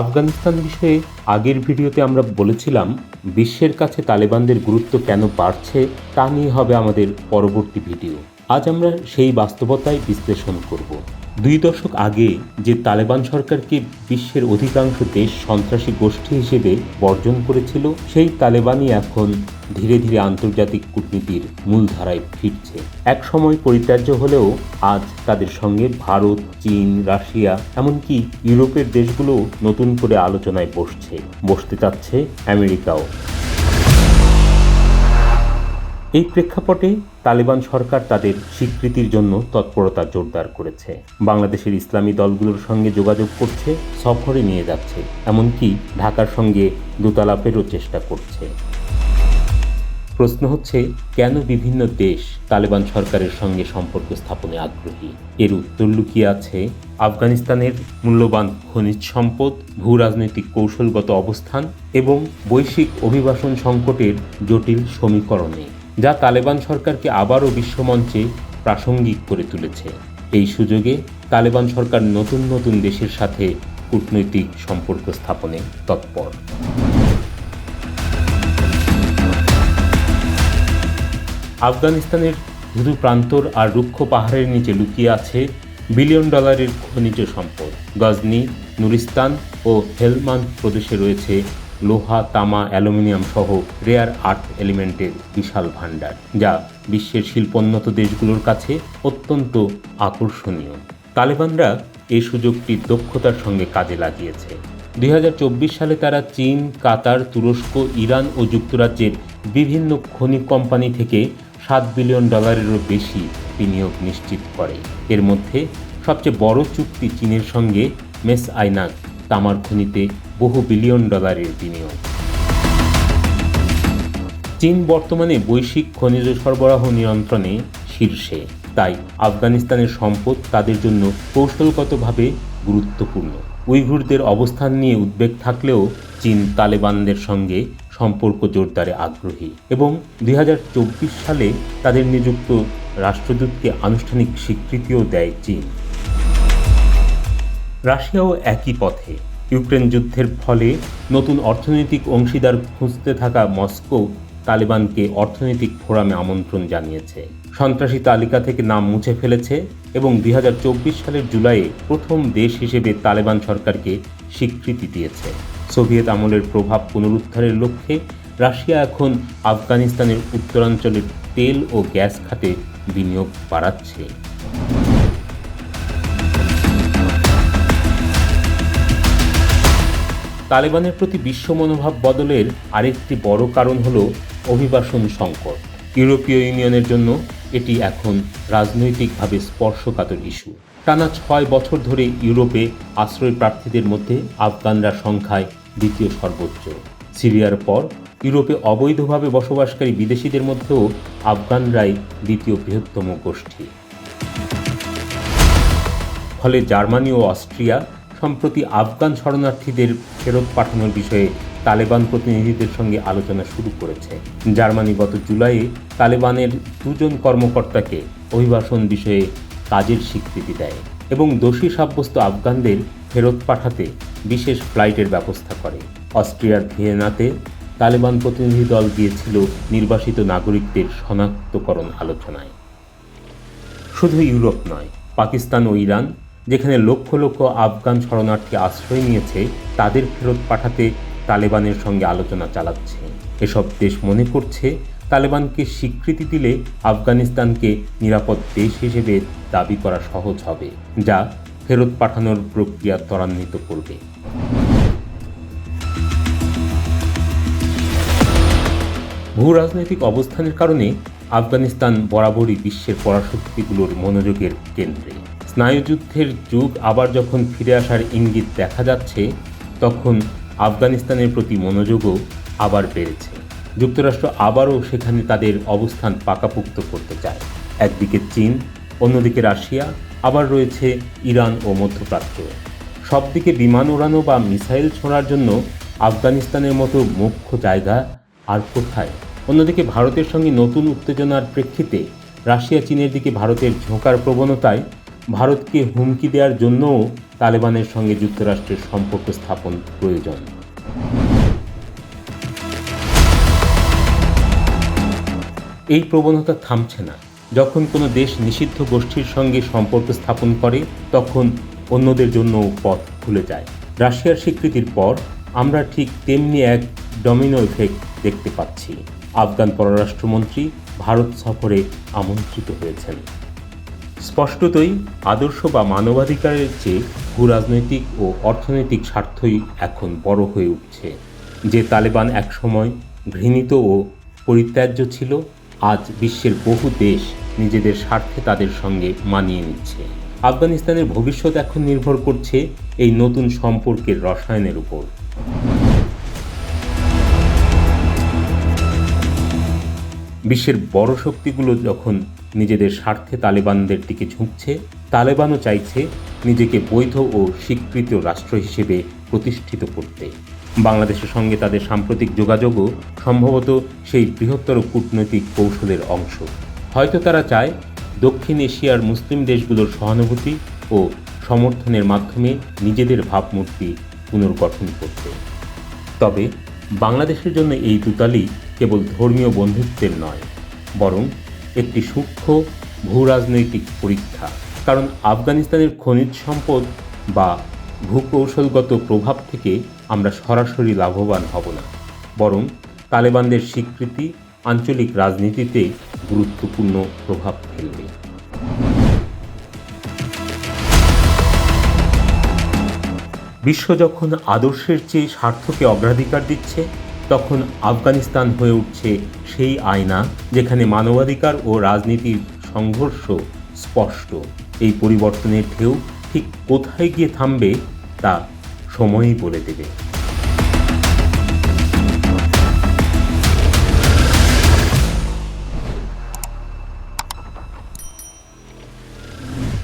আফগানিস্তান বিষয়ে আগের ভিডিওতে আমরা বলেছিলাম, বিশ্বের কাছে তালেবানদের গুরুত্ব কেন বাড়ছে তা নিয়ে হবে আমাদের পরবর্তী ভিডিও। আজ আমরা সেই বাস্তবতায় বিশ্লেষণ করব। দুই দশক আগে যে তালেবান সরকারকে বিশ্বের অধিকাংশ দেশ সন্ত্রাসী গোষ্ঠী হিসেবে বর্জন করেছিল, সেই তালেবানই এখন ধীরে ধীরে আন্তর্জাতিক কূটনীতির মূলধারায় ফিরছে। এক সময় পরিত্যাজ্য হলেও আজ তাদের সঙ্গে ভারত, চীন, রাশিয়া, এমনকি ইউরোপের দেশগুলো নতুন করে আলোচনায় বসছে, বসতে চাচ্ছে আমেরিকাও। এই প্রেক্ষাপটে তালেবান সরকার তাদের স্বীকৃতির জন্য তৎপরতা জোরদার করেছে। বাংলাদেশের ইসলামী দলগুলোর সঙ্গে যোগাযোগ করছে, সফরে নিয়ে যাচ্ছে, এমনকি ঢাকার সঙ্গে দোতালাপেরও চেষ্টা করছে। প্রশ্ন হচ্ছে, কেন বিভিন্ন দেশ তালেবান সরকারের সঙ্গে সম্পর্ক স্থাপনে আগ্রহী? এর উত্তর লুকিয়ে আছে আফগানিস্তানের মূল্যবান খনিজ সম্পদ ভূ রাজনৈতিক কৌশলগত অবস্থান এবং বৈশ্বিক অভিবাসন সংকটের জটিল সমীকরণে। যা তালেবান সরকারকে আবারও বিশ্বমঞ্চে প্রাসঙ্গিক করে তুলেছে। এই সুযোগে তালেবান সরকার নতুন নতুন দেশের সাথে কূটনৈতিক সম্পর্ক স্থাপনে তৎপর। আফগানিস্তানের ধুধু প্রান্তর আর রুক্ষ পাহাড়ের নিচে লুকিয়ে আছে বিলিয়ন ডলারের খনিজ সম্পদ। গজনি, নুরিস্তান ও হেলমান প্রদেশে রয়েছে লোহা, তামা, অ্যালুমিনিয়াম সহ রেয়ার আর্থ এলিমেন্টের বিশাল ভাণ্ডার, যা বিশ্বের শিল্পোন্নত দেশগুলোর কাছে অত্যন্ত আকর্ষণীয়। তালেবানরা এই সুযোগটি দক্ষতার সঙ্গে কাজে লাগিয়েছে। দুই হাজার চব্বিশ সালে তারা চীন, কাতার, তুরস্ক, ইরান ও যুক্তরাজ্যের বিভিন্ন খনি কোম্পানি থেকে সাত বিলিয়ন ডলারেরও বেশি বিনিয়োগ নিশ্চিত করে। এর মধ্যে সবচেয়ে বড় চুক্তি চীনের সঙ্গে মেস আইনাক তামার খনিতে বহু বিলিয়ন ডলারের বিনিয়োগ। চীন বর্তমানে বৈশ্বিক খনিজ সরবরাহ নিয়ন্ত্রণে শীর্ষে। তাই আফগানিস্তানের সম্পদ তাদের জন্য কৌশলগতভাবে গুরুত্বপূর্ণ। উইঘুরদের অবস্থান নিয়ে উদ্বেগ থাকলেও চীন তালেবানদের সঙ্গে সম্পর্ক জোরদারে আগ্রহী এবং দুই হাজার চব্বিশ সালে তাদের নিযুক্ত রাষ্ট্রদূতকে আনুষ্ঠানিক স্বীকৃতিও দেয় চীন। রাশিয়াও একই পথে। ইউক্রেন যুদ্ধের ফলে নতুন অর্থনৈতিক অংশীদার খুঁজতে থাকা মস্কো তালিবানকে অর্থনৈতিক ফোরামে আমন্ত্রণ জানিয়েছে। সন্ত্রাসী তালিকা থেকে নাম মুছে ফেলেছে এবং দুই হাজার চব্বিশ সালের জুলাইয়ে প্রথম দেশ হিসেবে তালেবান সরকারকে স্বীকৃতি দিয়েছে। সোভিয়েত আমলের প্রভাব পুনরুদ্ধারের লক্ষ্যে রাশিয়া এখন আফগানিস্তানের উত্তরাঞ্চলের তেল ও গ্যাস খাতে বিনিয়োগ বাড়াচ্ছে। তালেবানের প্রতি বিশ্ব মনোভাব বদলের আরেকটি বড় কারণ হল অভিবাসন সংকট। ইউরোপীয় ইউনিয়নের জন্য এটি এখন রাজনৈতিকভাবে স্পর্শকাতর ইস্যু। টানা ছয় বছর ধরে ইউরোপে আশ্রয় প্রার্থীদের মধ্যে আফগানরা সংখ্যায় দ্বিতীয় সর্বোচ্চ। সিরিয়ার পর ইউরোপে অবৈধভাবে বসবাসকারী বিদেশিদের মধ্যেও আফগানরাই দ্বিতীয় বৃহত্তম গোষ্ঠী। ফলে জার্মানি ও অস্ট্রিয়া সম্প্রতি আফগান শরণার্থীদের ফেরত পাঠানোর বিষয়ে তালেবান প্রতিনিধিদের সঙ্গে আলোচনা শুরু করেছে। জার্মানি গত জুলাইয়ে তালেবানের দুজন কর্মকর্তাকে অভিবাসন বিষয়ে কাজের স্বীকৃতি দেয় এবং দোষী সাব্যস্ত আফগানদের ফেরত পাঠাতে বিশেষ ফ্লাইটের ব্যবস্থা করে। অস্ট্রিয়ার ভিয়েনাতে তালেবান প্রতিনিধি দল গিয়েছিল নির্বাসিত নাগরিকদের শনাক্তকরণ আলোচনায়। শুধু ইউরোপ নয়, পাকিস্তান ও ইরান যেখানে লক্ষ লক্ষ আফগান শরণার্থী আশ্রয় নিয়েছে, তাদের ফেরত পাঠাতে তালেবানের সঙ্গে আলোচনা চালাচ্ছে। এসব দেশ মনে করছে, তালেবানকে স্বীকৃতি দিলে আফগানিস্তানকে নিরাপদ দেশ হিসেবে দাবি করা সহজ হবে, যা ফেরত পাঠানোর প্রক্রিয়া ত্বরান্বিত করবে। ভূ রাজনৈতিক অবস্থানের কারণে আফগানিস্তান বরাবরই বিশ্বের পরাশক্তিগুলোর মনোযোগের কেন্দ্রে। স্নায়ুযুদ্ধের যুগ আবার যখন ফিরে আসার ইঙ্গিত দেখা যাচ্ছে, তখন আফগানিস্তানের প্রতি মনোযোগও আবার বেড়েছে। যুক্তরাষ্ট্র আবারও সেখানে তাদের অবস্থান পাকাপুক্ত করতে চায়। একদিকে চীন, অন্যদিকে রাশিয়া, আবার রয়েছে ইরান ও মধ্যপ্রাচ্য। সবদিকে বিমান ওড়ানো বা মিসাইল ছোঁড়ার জন্য আফগানিস্তানের মতো মুখ্য জায়গা আর কোথায়? অন্যদিকে ভারতের সঙ্গে নতুন উত্তেজনার প্রেক্ষিতে রাশিয়া চীনের দিকে ভারতের ঝোঁকার প্রবণতায় ভারতকে হুমকি দেওয়ার জন্যও তালেবানের সঙ্গে যুক্তরাষ্ট্রের সম্পর্ক স্থাপন প্রয়োজন। এই প্রবণতা থামছে না। যখন কোনো দেশ নিষিদ্ধ গোষ্ঠীর সঙ্গে সম্পর্ক স্থাপন করে, তখন অন্যদের জন্য পথ খুলে যায়। রাশিয়ার স্বীকৃতির পর আমরা ঠিক তেমনি এক ডমিনো ইফেক্ট দেখতে পাচ্ছি। আফগান পররাষ্ট্রমন্ত্রী ভারত সফরে আমন্ত্রিত হয়েছেন। স্পষ্টতই আদর্শ বা মানবাধিকারের চেয়ে ভূরাজনৈতিক ও অর্থনৈতিক স্বার্থই এখন বড় হয়ে উঠছে। যে তালেবান একসময় ঘৃণিত ও পরিত্যাজ্য ছিল, আজ বিশ্বের বহু দেশ নিজেদের স্বার্থে তাদের সঙ্গে মানিয়ে নিচ্ছে। আফগানিস্তানের ভবিষ্যৎ এখন নির্ভর করছে এই নতুন সম্পর্কের রসায়নের উপর। বিশ্বের বড় শক্তিগুলো যখন নিজেদের স্বার্থে তালেবানদের দিকে ঝুঁকছে, তালেবানও চাইছে নিজেকে বৈধ ও স্বীকৃত রাষ্ট্র হিসেবে প্রতিষ্ঠিত করতে। বাংলাদেশের সঙ্গে তাদের সাম্প্রতিক যোগাযোগও সম্ভবত সেই বৃহত্তর কূটনৈতিক কৌশলের অংশ। হয়তো তারা চায় দক্ষিণ এশিয়ার মুসলিম দেশগুলোর সহানুভূতি ও সমর্থনের মাধ্যমে নিজেদের ভাবমূর্তি পুনর্গঠন করতে। তবে বাংলাদেশের জন্য এই দুতালি কেবল ধর্মীয় বন্ধুত্বের নয়, বরং একটি সূক্ষ্ম ভূরাজনৈতিক পরীক্ষা। কারণ আফগানিস্তানের খনিজ সম্পদ বা ভূকৌশলগত প্রভাব থেকে আমরা সরাসরি লাভবান হব না, বরং তালেবানদের স্বীকৃতি আঞ্চলিক রাজনীতিতে গুরুত্বপূর্ণ প্রভাব ফেলবে। বিশ্ব যখন আদর্শের চেয়ে স্বার্থকে অগ্রাধিকার দিচ্ছে তখন আফগানিস্তান হয়ে উঠছে সেই আয়না যেখানে মানবাধিকার ও রাজনীতির সংঘর্ষ স্পষ্ট। এই পরিবর্তনের ঢেউ ঠিক কোথায় গিয়ে থামবে তা সময়ই বলে দেবে।